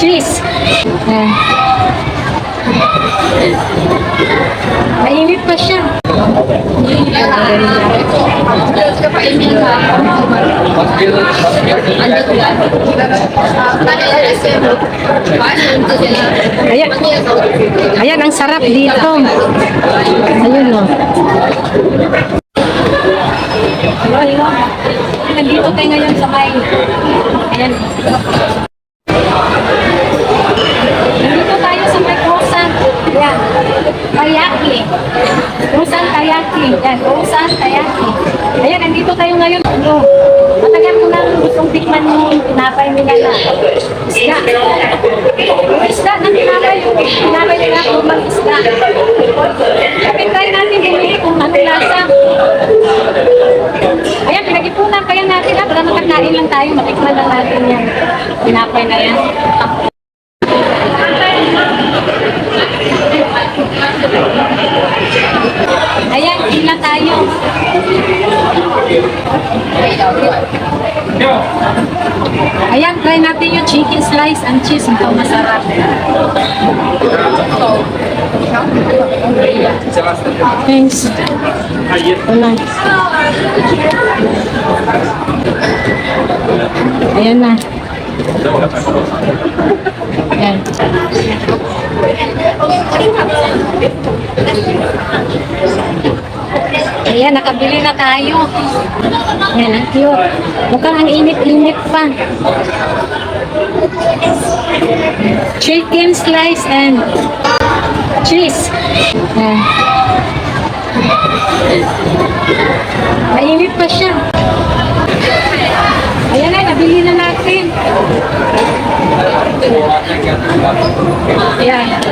cheese. Ayan. Mainit pa siya. Ayan. Ayan, ang sarap dito. Ayun o. Hello, hello. Nandito tayo ngayon sa may... Ayan. Nandito tayo sa may croissant. Ayan. Kayaki. Croissant kayaki. Ayan, croissant kayaki. Ayan, nandito tayo ngayon. Ano? Matagal ko na gustong tikman yung tinapay nila na isda. Yung isda na tinapay, yung tinapay nila kumang isda. Kapit try natin bumili kung ano lasa. Ayan, pinag-ipunan kaya natin at para makakain lang tayo, matikman lang natin yung tinapay na yan. Ayan, ina tayo. Ayan, try natin yung chicken slice and cheese. Ito masarap. Thanks. Wala. Ayan na. Ayan, nakabili na tayo. Ayan, ang cute. Mukhang ang init-init pa. Chicken slice and cheese. Ayan. Mainit pa siya. Ayan na, nabili na natin. Ayan.